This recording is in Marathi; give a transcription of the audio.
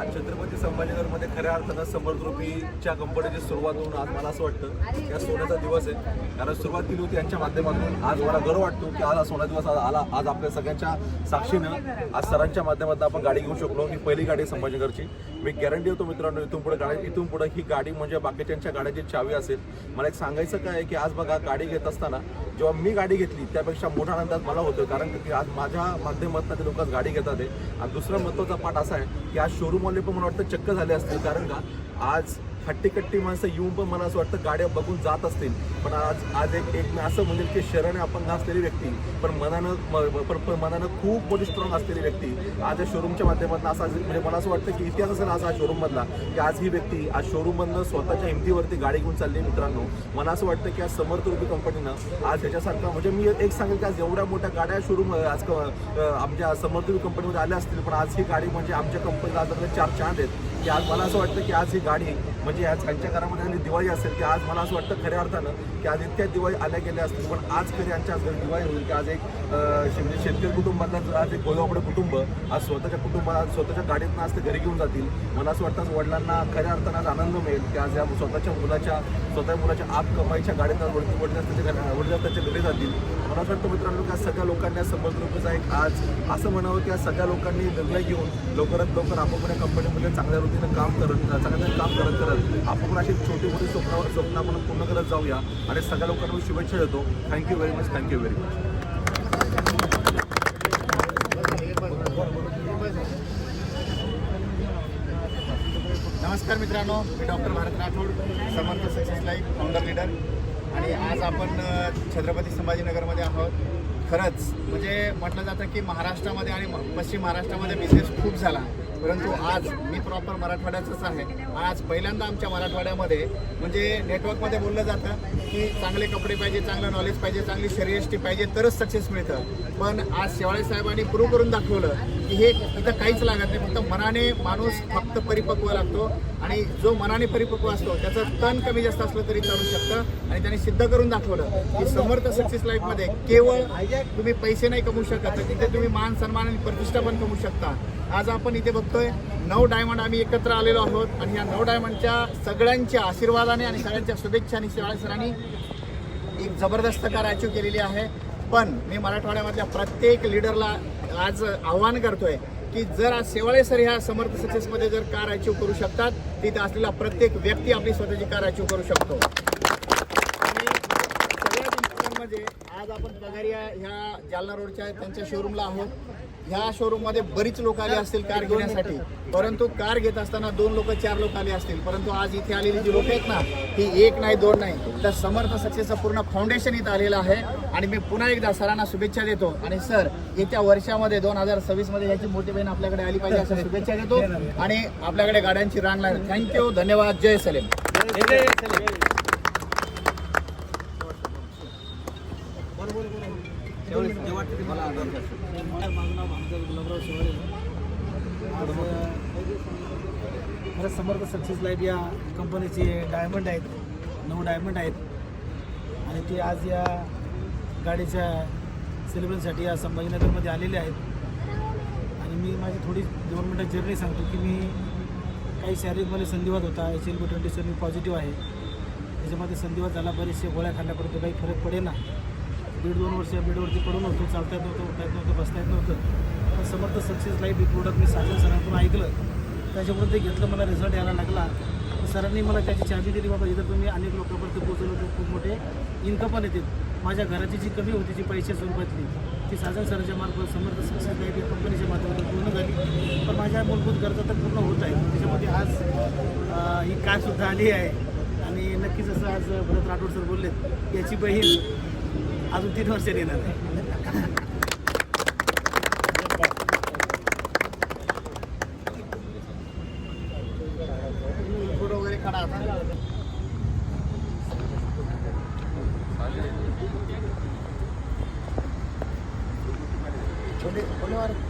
आज छत्रपती संभाजीनगरमध्ये खऱ्या अर्थानं समर्थरूपीच्या कंपनीची सुरुवात होऊन आज मला असं वाटतं की आज सोन्याचा दिवस आहे. कारण सुरुवात केली होती यांच्या माध्यमातून. आज मला गर्व वाटतो की आज हा दिवस आज आला. आज आपल्या सगळ्यांच्या साक्षीनं आज सरांच्या माध्यमातून आपण गाडी घेऊ शकलो. ही पहिली गाडी आहे संभाजीनगरची. मी गॅरंटी होतो मित्रांनो इथून पुढे गाडी इथून पुढे ही गाडी म्हणजे बाकीच्यांच्या गाड्याची चावी असेल. मला एक सांगायचं काय आहे की आज बघा गाडी घेत असताना जेव्हा मी गाडी घेतली त्यापेक्षा मोठा आनंद आज मला होतो कारण की आज माझ्या माध्यमातून ते लोक गाडी घेतात आहे. आणि दुसरा महत्त्वाचा पाठ असा आहे की आज शोरूम शोरूमवाले पण मला वाटतं चक्क झाले असतील. कारण का? आज हट्टीकट्टी माणसं येऊन पण मला असं वाटतं गाड्या बघून जात असतील. पण आज आज एक एक असं म्हणेल की शरीराने आपण असलेली व्यक्ती. पण मनानं पण पण मनानं खूप मोठी स्ट्रॉंग असलेली व्यक्ती. आज या शोरूमच्या माध्यमातून असा म्हणजे मला असं वाटतं की इतिहास असेल आज हा शोरूममधला की आज ही व्यक्ती आज शोरूममधनं स्वतःच्या हिमतीवरती गाडी घेऊन चालली मित्रांनो. मला असं वाटतं की आज समर्थरूपी कंपनीनं आज त्याच्यासारखा म्हणजे मी एक सांगेल की आज एवढ्या मोठ्या गाड्या शोरूम आज आमच्या समर्थ रुपी कंपनीमध्ये आल्या असतील. पण आज ही गाडी म्हणजे आमच्या कंपनीला आज चार चांद आहेत. की आज मला असं वाटतं की आज ही गाडी म्हणजे आज त्यांच्या घरामध्ये आणि दिवाळी असेल की आज मला असं वाटतं खऱ्या अर्थानं की आज इतक्या दिवाळी आल्या गेल्या असतील. पण आज खरी यांच्या आज दिवाळी होईल की आज एक शे- म्हणजे शेतकरी कुटुंबातलं आज एक गोगावडे कुटुंब आज स्वतःच्या कुटुंबाला स्वतःच्या गाडीतनं आज ते घरी घेऊन जातील. मला असं वाटतं आज वडिलांना खऱ्या अर्थानं आज आनंद मिळेल की आज या स्वतःच्या मुलाच्या स्वतः मुलाच्या आप कमाईच्या गाडीत आज वडील वडील त्याच्या घरी- वडील त्याच्या घरी जातील. मला असं वाटतं मित्रांनो की आज सगळ्या लोकांनी आज समर्थरूपीचा एक आज असं म्हणावं की आज सगळ्या लोकांनी निर्णय घेऊन लवकरात लवकर आपापल्या कंपनीमध्ये चांगल्या रीतीनं काम करत चांगल्या काम करत करत आपण अशी छोटी मोठी स्वप्न स्वप्न आपण पूर्ण करत जाऊया. आणि सगळ्या लोकांना मी शुभेच्छा देतो. Thank you very much thank you very much नमस्कार मित्रांनो मी doctor Bharat Rathod Samarth success life founder leader आणि आज आपण छत्रपती संभाजीनगरमध्ये आहोत. खरंच म्हणजे म्हटलं जातं की महाराष्ट्रामध्ये आणि पश्चिम महाराष्ट्रामध्ये बिझनेस खूप झाला. परंतु आज मी प्रॉपर मराठवाड्याचंच आहे. आज पहिल्यांदा आमच्या मराठवाड्यामध्ये म्हणजे नेटवर्कमध्ये बोललं जातं की चांगले कपडे पाहिजे चांगलं नॉलेज पाहिजे चांगली शरीरयष्टी पाहिजे तरच सक्सेस मिळतं. पण आज शेवाळे साहेबांनी प्रूव्ह करून दाखवलं की हे इथं काहीच लागत नाही. फक्त मनाने माणूस फक्त परिपक्व लागतो आणि जो मनाने परिपक्व असतो त्याचं तण कमी जास्त असलं तरी चालू शकतं. आणि त्यांनी सिद्ध करून दाखवलं की समर्थ सक्सेस लाईफमध्ये केवळ तुम्ही पैसे नाही कमवू शकत तर तिथे तुम्ही मान सन्मान आणि प्रतिष्ठा पण कमवू शकता. आज आपण इथे बघतो बघतोय नऊ डायमंड आम्ही एकत्र आलेलो आहोत. आणि या नऊ डायमंडच्या सगळ्यांच्या आशीर्वादाने आणि सगळ्यांच्या शुभेच्छाने शिवाळे सरांनी एक जबरदस्त कार अचीव केलेली आहे. पण मी मराठवाड्यामधल्या प्रत्येक लिडरला आज आव्हान करतोय की जर आज शेवाळे सर ह्या समर्थ सक्सेसमध्ये जर कार अचीव करू शकतात तिथे असलेला प्रत्येक व्यक्ती आपली स्वतःची कार अचीव करू शकतो. म्हणजे आज आपण पगारिया ह्या जालना रोडच्या त्यांच्या शोरूमला आहोत. ह्या शोरूममध्ये बरीच लोक आली असतील कार घेण्यासाठी. परंतु कार घेत असताना दोन लोक चार लोक आले असतील. परंतु आज इथे आलेली जी लोक आहेत ना ही एक नाही दोन नाही. तर समर्थ सक्सेसचं पूर्ण फाउंडेशन इथं आलेलं आहे. आणि मी पुन्हा एकदा सरांना शुभेच्छा देतो. आणि सर येत्या वर्षामध्ये दोन हजार सव्वीसमध्ये याची मोठी बहीण आपल्याकडे आली पाहिजे असं शुभेच्छा देतो. आणि आपल्याकडे गाड्यांची रांग लागेल. थँक्यू धन्यवाद. जय सलेम. माझं नाव भामजा गुलाबराव शिवाळे आज खरंच समर्थ सक्सेस लाइट या कंपनीचे डायमंड आहेत. नऊ डायमंड आहेत. आणि ते आज या गाडीच्या सेलिब्रेशनसाठी या संभाजीनगरमध्ये आलेले आहेत. आणि मी माझी थोडी दोन मिनटं जर्नी सांगतो की मी काही शारीरिकमध्ये संधिवाद होता. H L B twenty seven positive आहे. त्याच्यामध्ये संधिवाद झाला. बरेचसे गोळ्या खाल्ल्यापर्यंत काही फरक पडेल ना दीड दोन वर्ष बेडवरती पडून होतो चालता येत नव्हतं उठता येत नव्हतं बसता येत नव्हतं. पण समर्थ सक्सेस लाईफ हे प्रोडक्ट मी साजन सरांकडून ऐकलं. त्याच्यामुळे ते घेतलं मला रिझल्ट यायला लागला. सरांनी मला त्याची चाबी दिली बाबा इथं तुम्ही अनेक लोकांपर्यंत पोहोचवलं तर खूप मोठे इन्कम पण येतील. माझ्या घराची जी कमी होती जी पैसे स्वरूपातली ती साजन सरांच्या मार्फत समर्थ सक्सेस लाईफ या कंपनीच्या माध्यमातून पूर्ण झाली. पण माझ्या मूलभूत गरजा तर पूर्ण होत आहे त्याच्यामध्ये आज ही कारसुद्धा आली आहे. आणि नक्कीच असं आज भरत राठोड सर बोललेत याची बहीण अजून तीन वर्ष येणार आहे वगैरे काढा छोटे छोटे